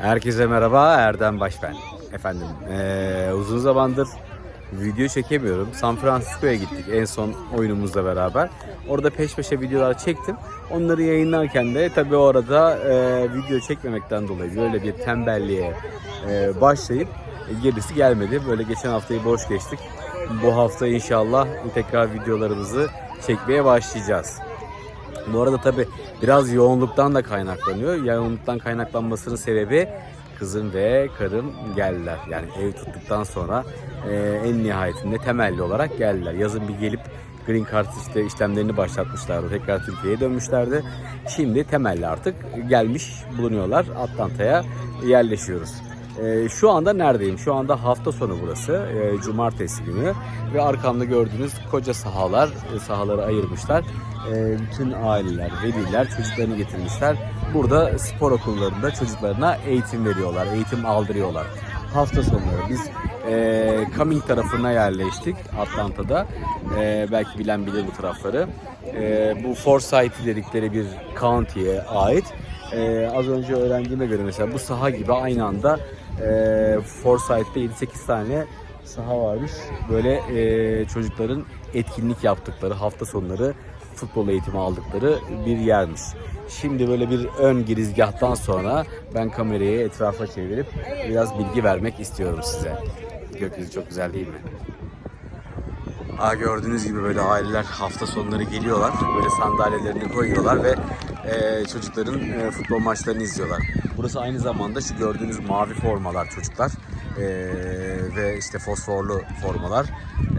Herkese merhaba, Erdem Baş ben. Efendim, eee, uzun zamandır video çekemiyorum. San Francisco'ya gittik en son oyunumuzla beraber. Orada peş peşe videolar çektim. Onları yayınlarken de tabii o arada eee, video çekmemekten dolayı böyle bir tembelliğe eee, başlayıp gerisi gelmedi. Böyle geçen haftayı boş geçtik. Bu hafta inşallah tekrar videolarımızı çekmeye başlayacağız. Bu arada tabi biraz yoğunluktan da kaynaklanıyor. Yoğunluktan kaynaklanmasının sebebi kızım ve karım geldiler. Yani ev tuttuktan sonra e, en nihayetinde temelli olarak geldiler. Yazın bir gelip Green Card işte işlemlerini başlatmışlardı. Tekrar Türkiye'ye dönmüşlerdi. Şimdi temelli artık gelmiş bulunuyorlar. Atlanta'ya yerleşiyoruz. E, şu anda neredeyim? Şu anda hafta sonu burası. E, cumartesi günü. Ve arkamda gördüğünüz koca sahalar, e, sahaları ayırmışlar. E, bütün aileler, veliler çocuklarını getirmişler. Burada spor okullarında çocuklarına eğitim veriyorlar, eğitim aldırıyorlar. Hafta sonları biz e, Cumming tarafına yerleştik Atlanta'da. E, belki bilen bilir bu tarafları. E, bu Forsyth dedikleri bir county'ye ait. E, az önce öğrendiğime göre mesela bu saha gibi aynı anda e, Forsyth'te 7-8 tane saha varmış. Böyle e, çocukların etkinlik yaptıkları, hafta sonları futbol eğitimi aldıkları bir yermiş. Şimdi böyle bir ön girizgahtan sonra ben kamerayı etrafa çevirip biraz bilgi vermek istiyorum size. Gökyüzü çok güzel değil mi? Aa, gördüğünüz gibi böyle aileler hafta sonları geliyorlar. Böyle sandalyelerini koyuyorlar ve e, çocukların e, futbol maçlarını izliyorlar. Burası aynı zamanda şu gördüğünüz mavi formalar çocuklar. E, ve işte fosforlu formalar.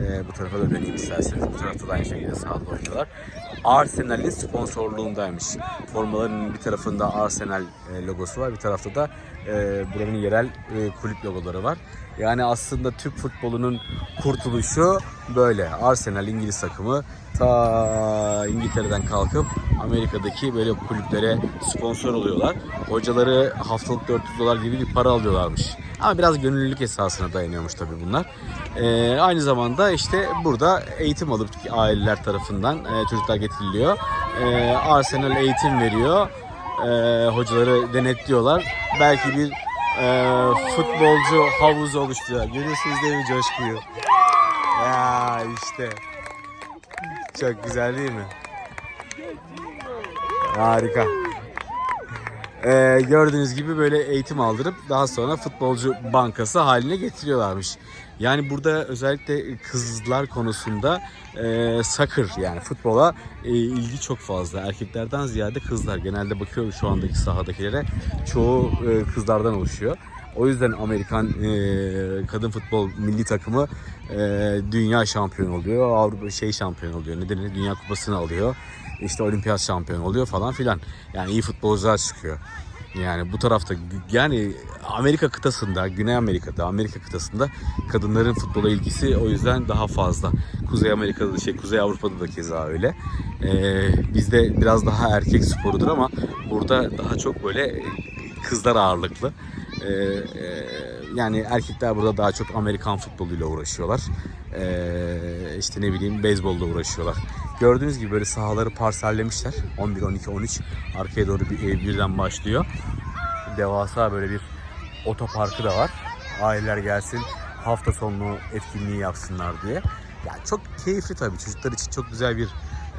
E, bu tarafa da döneyim isterseniz. Bu tarafta da aynı şekilde sahada oynuyorlar. Arsenal'in sponsorluğundaymış. Formaların bir tarafında Arsenal e, logosu var. Bir tarafta da e, buranın yerel e, kulüp logoları var. Yani aslında Türk futbolunun kurtuluşu böyle. Arsenal İngiliz takımı ta İngiltere'den kalkıp Amerika'daki böyle kulüplere sponsor oluyorlar. Hocaları haftalık 400 dolar gibi bir para alıyorlarmış. Ama biraz gönüllülük esasına dayanıyormuş tabii bunlar. Ee, aynı zamanda işte burada eğitim alıp aileler tarafından e, çocuklar getiriliyor. Ee, Arsenal eğitim veriyor. Ee, hocaları denetliyorlar. Belki bir e, futbolcu havuzu oluşturuyor. Görüyorsunuz değil mi coşkuyu? Ya işte. Çok güzel değil mi? Harika. Ee, gördüğünüz gibi böyle eğitim aldırıp daha sonra futbolcu bankası haline getiriyorlarmış. Yani burada özellikle kızlar konusunda e, soccer yani futbola e, ilgi çok fazla. Erkeklerden ziyade kızlar. Genelde bakıyorum şu andaki sahadakilere çoğu e, kızlardan oluşuyor. O yüzden Amerikan e, kadın futbol milli takımı e, dünya şampiyonu oluyor. Avrupa şey şampiyon oluyor. Ne denir? Dünya kupasını alıyor. İşte olimpiyat şampiyonu oluyor falan filan. Yani iyi futbolcular çıkıyor. Yani bu tarafta yani Amerika kıtasında, Güney Amerika'da, Amerika kıtasında kadınların futbola ilgisi o yüzden daha fazla. Kuzey Amerika'da da şey, Kuzey Avrupa'da da keza öyle. Ee, bizde biraz daha erkek sporudur ama burada daha çok böyle kızlar ağırlıklı. Ee, e, yani erkekler burada daha çok Amerikan futboluyla uğraşıyorlar. Ee, işte ne bileyim beyzbolla uğraşıyorlar. Gördüğünüz gibi böyle sahaları parsellemişler. 11, 12, 13 arkaya doğru bir ev birden başlıyor. Devasa böyle bir otoparkı da var. Aileler gelsin hafta sonu etkinliği yapsınlar diye. Yani çok keyifli tabii çocuklar için çok güzel bir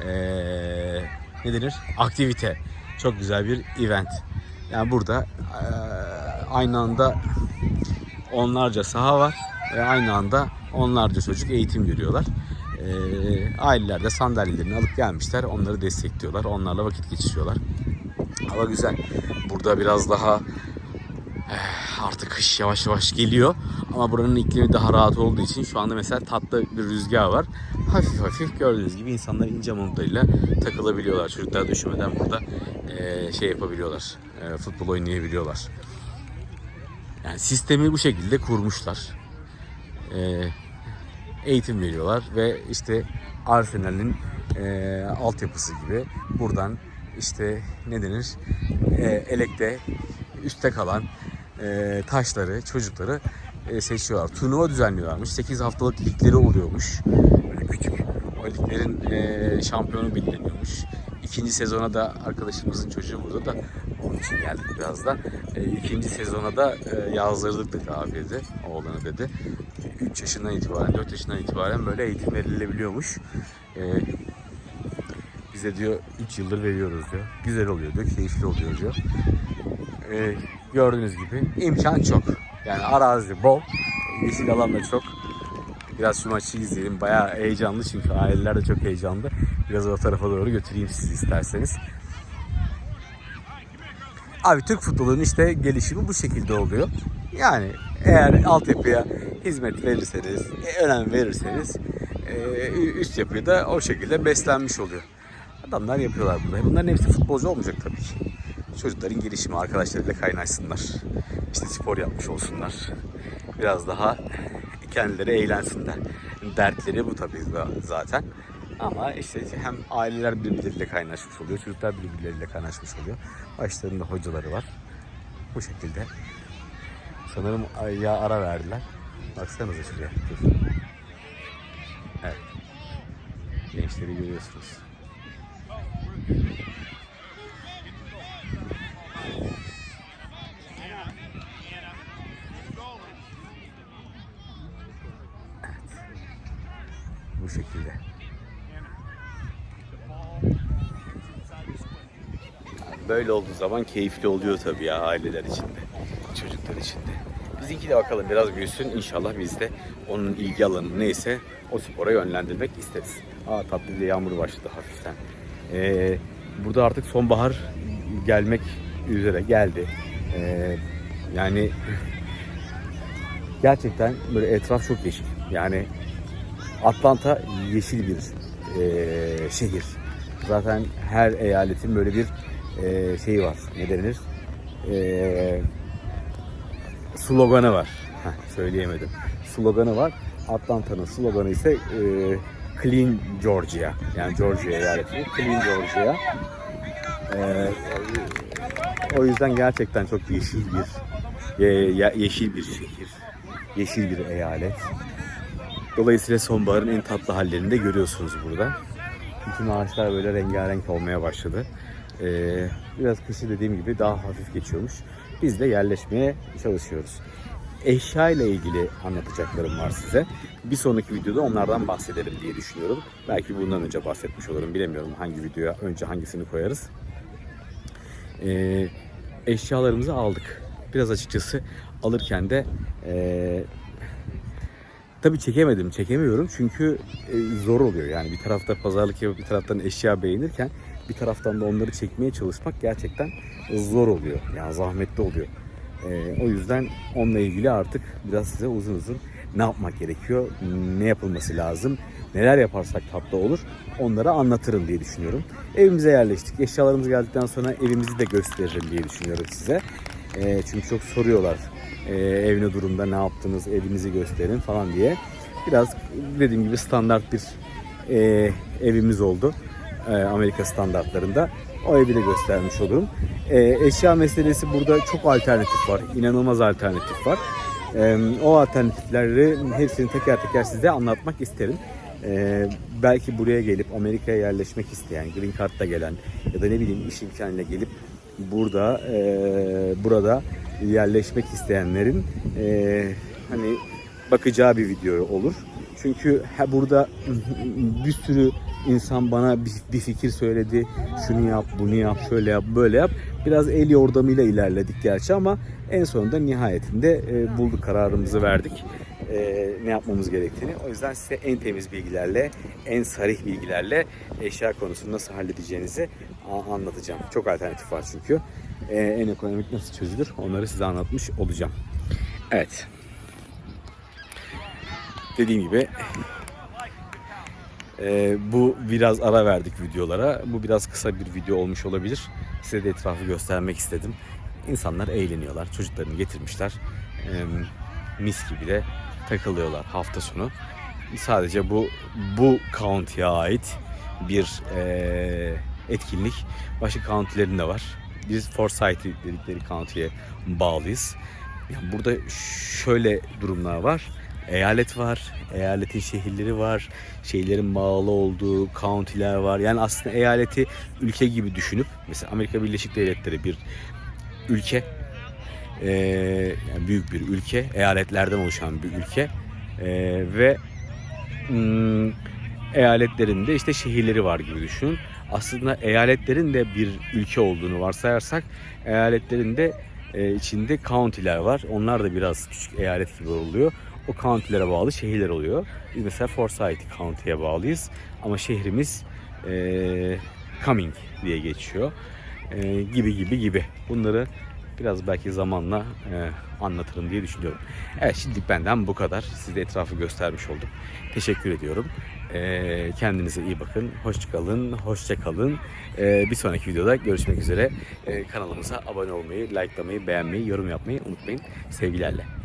ee, ne denir aktivite. Çok güzel bir event. Yani burada ee, aynı anda onlarca saha var ve aynı anda onlarca çocuk eğitim görüyorlar. Ee, aileler de sandalyelerini alıp gelmişler. Onları destekliyorlar. Onlarla vakit geçiriyorlar. Hava güzel. Burada biraz daha eh, artık kış yavaş yavaş geliyor. Ama buranın iklimi daha rahat olduğu için şu anda mesela tatlı bir rüzgar var. Hafif hafif gördüğünüz gibi insanlar ince montlarıyla takılabiliyorlar. Çocuklar düşmeden burada eh, şey yapabiliyorlar. eh, futbol oynayabiliyorlar. Yani sistemi bu şekilde kurmuşlar. Ee, eğitim veriyorlar ve işte Arsenal'in e, altyapısı gibi buradan işte ne denir e, elekte üstte kalan e, taşları çocukları e, seçiyorlar. Turnuva düzenliyorlarmış. 8 haftalık ligleri oluyormuş. Böyle küçük. O liglerin e, şampiyonu belirleniyormuş. İkinci sezona da arkadaşımızın çocuğu burada da Onun için geldik biraz da. E, ikinci sezona da e, yazdırdık dedi abi dedi. Oğlanı dedi. 3 yaşından itibaren, 4 yaşından itibaren böyle eğitim verilebiliyormuş. E, bize diyor 3 yıldır veriyoruz diyor. Güzel oluyor diyor, keyifli oluyor diyor. E, gördüğünüz gibi imkan çok. Yani arazi bol, yeşil alan da çok. Biraz şu maçı izleyelim. Bayağı heyecanlı çünkü aileler de çok heyecanlı. Biraz o tarafa doğru götüreyim sizi isterseniz. Abi Türk futbolunun işte gelişimi bu şekilde oluyor. Yani eğer altyapıya hizmet verirseniz, e, önem verirseniz e, üst yapıyı da o şekilde beslenmiş oluyor. Adamlar yapıyorlar bunu. Bunların hepsi futbolcu olmayacak tabii ki. Çocukların gelişimi, arkadaşlarıyla kaynaşsınlar. İşte spor yapmış olsunlar. Biraz daha kendileri eğlensinler. Dertleri bu tabii zaten. Ama işte hem aileler birbirleriyle kaynaşmış oluyor, çocuklar birbirleriyle kaynaşmış oluyor. Başlarında hocaları var. Bu şekilde. Sanırım ya ara verdiler. Baksanıza şuraya. Evet. Gençleri görüyorsunuz. Bu şekilde. Böyle olduğu zaman keyifli oluyor tabii ya aileler içinde, çocuklar içinde. Bizimki de bakalım biraz büyüsün. İnşallah biz de onun ilgi alanı neyse o spora yönlendirmek isteriz. Aa tatlı bir yağmur başladı hafiften. Ee, burada artık sonbahar gelmek üzere geldi. Ee, yani gerçekten böyle etraf çok yeşil. Yani Atlanta yeşil bir e, şehir. Zaten her eyaletin böyle bir e, şeyi var. Ne denir? E, sloganı var. Heh, söyleyemedim. Sloganı var. Atlanta'nın sloganı ise e, Clean Georgia. Yani Georgia eyaleti. Clean Georgia. E, o yüzden gerçekten çok yeşil bir e, yeşil bir şehir. Yeşil bir eyalet. Dolayısıyla sonbaharın en tatlı hallerini de görüyorsunuz burada. Bütün ağaçlar böyle rengarenk olmaya başladı. Ee, biraz kışı dediğim gibi daha hafif geçiyormuş. Biz de yerleşmeye çalışıyoruz. Eşya ile ilgili anlatacaklarım var size. Bir sonraki videoda onlardan bahsederim diye düşünüyorum. Belki bundan önce bahsetmiş olurum. Bilemiyorum hangi videoya önce hangisini koyarız. Ee, eşyalarımızı aldık. Biraz açıkçası alırken de ee, Tabii çekemedim, çekemiyorum çünkü e, zor oluyor. Yani bir tarafta pazarlık yapıp bir taraftan eşya beğenirken bir taraftan da onları çekmeye çalışmak gerçekten zor oluyor. Yani zahmetli oluyor. E, o yüzden onunla ilgili artık biraz size uzun uzun ne yapmak gerekiyor, ne yapılması lazım, neler yaparsak tatlı olur onları anlatırım diye düşünüyorum. Evimize yerleştik. Eşyalarımız geldikten sonra evimizi de gösteririm diye düşünüyorum size. E, çünkü çok soruyorlar e, ev ne durumda, ne yaptınız, evinizi gösterin falan diye. Biraz dediğim gibi standart bir e, evimiz oldu. E, Amerika standartlarında. O evi de göstermiş olurum. E, eşya meselesi burada çok alternatif var. İnanılmaz alternatif var. E, o alternatifleri hepsini teker teker size anlatmak isterim. Belki buraya gelip Amerika'ya yerleşmek isteyen, Green Card'da gelen ya da ne bileyim iş imkanıyla gelip burada burada yerleşmek isteyenlerin hani bakacağı bir video olur. Çünkü burada bir sürü insan bana bir, fikir söyledi. Şunu yap, bunu yap, şöyle yap, böyle yap. Biraz el yordamıyla ilerledik gerçi ama en sonunda nihayetinde e, bulduk kararımızı verdik. E, ne yapmamız gerektiğini. O yüzden size en temiz bilgilerle, en sarih bilgilerle eşya konusunu nasıl halledeceğinizi anlatacağım. Çok alternatif var çünkü. E, en ekonomik nasıl çözülür onları size anlatmış olacağım. Evet. Dediğim gibi e, bu biraz ara verdik videolara. Bu biraz kısa bir video olmuş olabilir. Size de etrafı göstermek istedim. İnsanlar eğleniyorlar. Çocuklarını getirmişler. E, mis gibi de takılıyorlar hafta sonu. Sadece bu bu county'ye ait bir e, etkinlik. Başka county'lerin de var. Biz Forsyth dedikleri county'ye bağlıyız. Yani burada şöyle durumlar var. Eyalet var, eyaletin şehirleri var, şehirlerin bağlı olduğu county'ler var. Yani aslında eyaleti ülke gibi düşünüp mesela Amerika Birleşik Devletleri bir ülke. Ee, yani büyük bir ülke. Eyaletlerden oluşan bir ülke. Ee, ve hmm, eyaletlerinde işte şehirleri var gibi düşünün. Aslında eyaletlerin de bir ülke olduğunu varsayarsak eyaletlerin de e, içinde county'ler var. Onlar da biraz küçük eyalet gibi oluyor. O county'lere bağlı şehirler oluyor. Biz mesela Forsyth County'ye bağlıyız. Ama şehrimiz e, Coming diye geçiyor. E, gibi gibi gibi. Bunları biraz belki zamanla e, anlatırım diye düşünüyorum. Evet şimdilik benden bu kadar. Size etrafı göstermiş oldum. Teşekkür ediyorum. E, kendinize iyi bakın. Hoşçakalın. Hoşça kalın. E, bir sonraki videoda görüşmek üzere. E, kanalımıza abone olmayı, likelamayı, beğenmeyi, yorum yapmayı unutmayın. Sevgilerle.